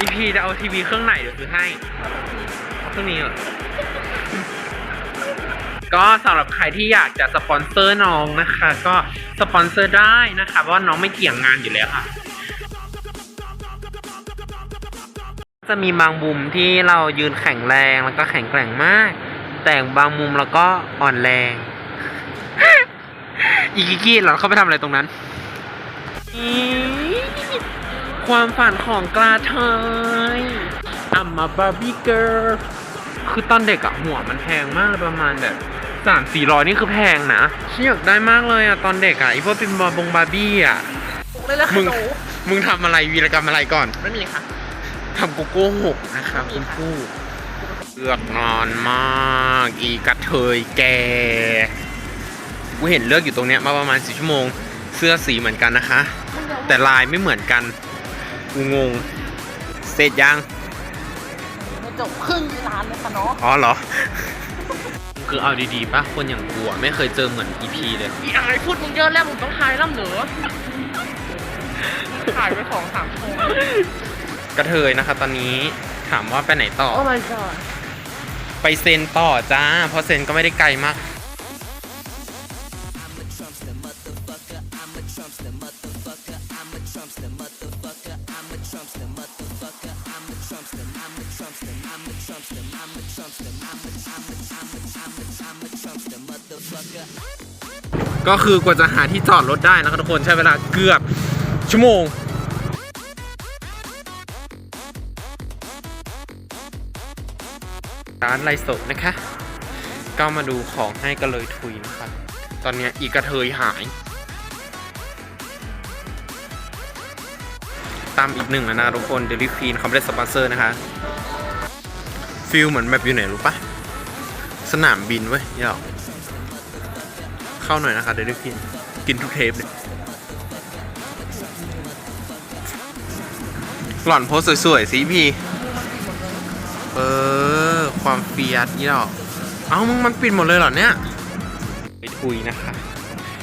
อีพีจะเอาทีวีเครื่องไหนเดี๋ยวซื้อให้ เครื่องนี้เหรอ ก็สำหรับใครที่อยากจะสปอนเซอร์น้องนะคะ ก็สปอนเซอร์ได้นะคะเพราะว่าน้องไม่เกี่ยงงานอยู่แล้วค่ะ จะมีบางมุมที่เรายืนแข็งแรงแล้วก็แข็งแกร่งมาก แต่บางมุมเราก็อ่อนแรง อีกิกี้เราเข้าไปทำอะไรตรงนั้น ความฝันของกลาเทยอัมมาบาร์บี้เกิร์คือตอนเด็กอะหัวมันแพงมากเลยประมาณแบบสามสี่ร้อยนี่คือแพงนะฉันอยากได้มากเลยอะตอนเด็กอะไอพวกเป็นบาบงบาร์บี้อะเลยละมึค่ะงหนูมึงทำอะไรวีรกรรมอะไรก่อนไม่มีค่ะ ทำโกโก้หกนะครับคุณผู้เลือกนอนมาก อีกระเทยแกกูเห็นเลือกอยู่ตรงเนี้ยมาประมาณสี่ชั่วโมง เสื้อสีเหมือนกันนะคะ แต่ลายไม่เหมือนกันกูงงเสร็จยังไม่จบครึ่งร้านเลยค่ะเนาะอ๋อเหรอ คือเอาดีๆป่ะคนอย่างกูอะไม่เคยเจอเหมือน EP เลย อีอายพูดมึงเยอะแล้วมึงต้องทายล่ำเหนือถ่ายไปสองสามชั่วโมงกระเทยนะคะ ตอนนี้ถามว่าไปไหนต่อ โอ้ my god ไปเซ็นต่อจ้า เพราะเซ็นก็ไม่ได้ไกลมาก ก็คือกว่าจะหาที่จอดรถได้นะครับทุกคนใช้เวลาเกือบชั่วโมงร้านไรสดนะคะ ก็มาดูของให้ก็เลยทุยนะคะ ตอนนี้อีกกระเทยหาย ตามอีกหนึ่งแล้วนะทุกคนเดลิฟีนเขาไม่ได้สปอนเซอร์นะคะฟิลเหมือนแบบอยู่ไหนรู้ปะสนามบินเว้ยเนี่ยหรอเข้าหน่อยนะคะเดลิฟีนกินทุกเทปเลยหล่อนโพสสวยๆสิพี่ เออ ความเฟียสนี่หรอเอ้ามึงมันปิดหมดเลยเหรอเนี่ยไปทุยนะคะ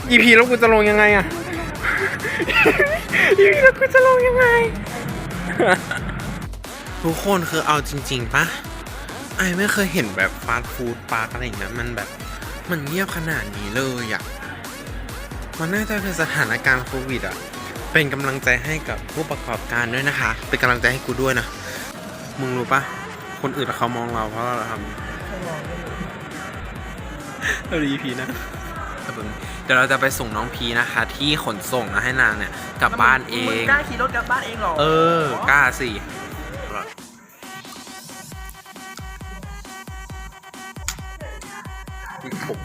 EP แล้วกูจะลงยังไงอะ EP แล้วกูจะลงยังไง ทุกคนคือเอาจริง ๆปะไอไม่เคยเห็นแบบฟาสต์ฟู้ดปาร์กอะไรอย่างเงี้ยมันแบบ มันเงียบขนาดนี้เลยอะมันน่าจะเป็นสถานการณ์โควิดอะเป็นกำลังใจให้กับผู้ประกอบการด้วยนะคะ เป็นกำลังใจให้กูด้วยนะ มึงรู้ปะคนอื่นเขามองเราเพราะเราทำเราดีพีนะ เดี๋ยวเราจะไปส่งน้องพีนะคะ ที่ขนส่งนะให้นางเนี่ยกลับบ้านเอมึงง กล้าขี่รถกลับบ้านเองเหรอเออ กล้าสิผม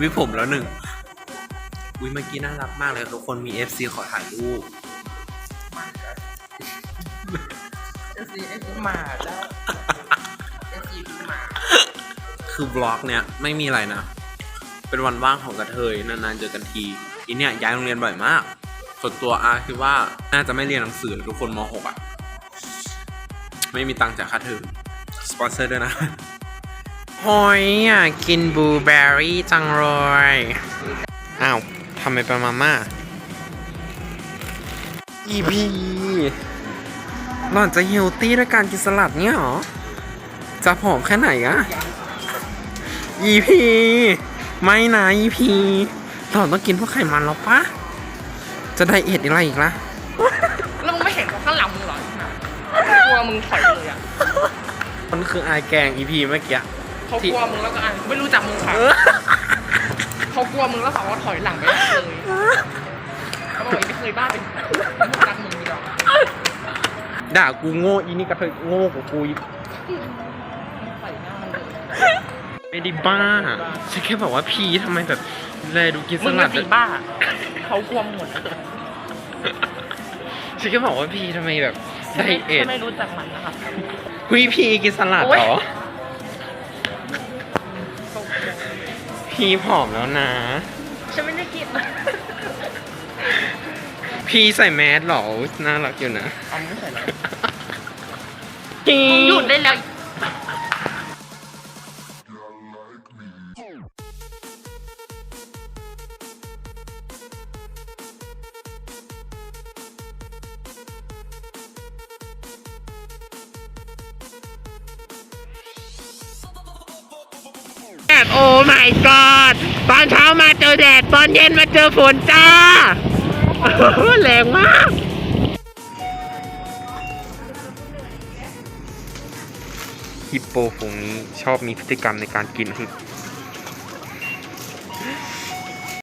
วิผมแล้วหนึ่งวิเมื่อกี้น่ารักมากเลยทุกคนมี FC ขอถ่ายรูป เอซีเอซีหมาแล้ คือบล็อกเนี้ยไม่มีอะไรนะ เป็นวันว่างของกระเทยนานๆเจอกันทีอีเนี่ยย้ายโรงเรียนบ่อยมาก ส่วนตัวอาคิดว่าน่าจะไม่เรียนหนังสือทุกคนม .6 อะ ไม่มีตังค์จากค่าเทอมสปอนเซอร์ด้วยนะหอยอยากกินบลูเบอร์รี่จังเลยอ้าวทำไมเป็นมาม่า EP หล่อนจะเฮลตี้ด้วยการกินสลัดเนี่ยหรอ จะผอมแค่ไหนอะ EP ไม่นะ EP หล่อนต้องกินพวกไขมันแล้วปะจะไดเอทอะไรอีกล่ะแล้วมึงไม่เห็นเขาข้างหลังมึงเหรอนะกลัวมึงถอยเลยอะมันคืออายแกง EP เมื่อกี้เขากลัวมึงแล้วก็อายไม่รู้จักมึงค่ะเขากลัวมึงแล้วเขาก็ถอยหลังไปเลยเขาบอกไม่เคยบ้าเป็นมุกรักมึงดีหรอกด่ากูโง่อีนี่กระเทยโง่กว่ากูอีก ใส่หน้ามันเลย ไม่ได้บ้าฉันแค่บอกว่าพี่ทำไมแบบแลดูกินสมึงลัเป็ดนสีบ้า เขากลัวมึงหมดฉันแค่บอกว่าพี่ทำไมแบบไดเอทถ้าไม่รู้จักมันนะครับเฮ้ยพี่กินสลัดเหรอพี่ผอมแล้วนะ ฉันไม่ได้กินพี่ใส่แมสเหรอน่ารักอยู่นะเอาไม่ใส่แล้วพี่มึงหยุดได้แล้ว โอ้ my god ตอนเช้ามาเจอแดด ตอนเย็นมาเจอฝนจ้า แรงมากฮิปโปฝูงนี้ชอบมีพฤติกรรมในการกิน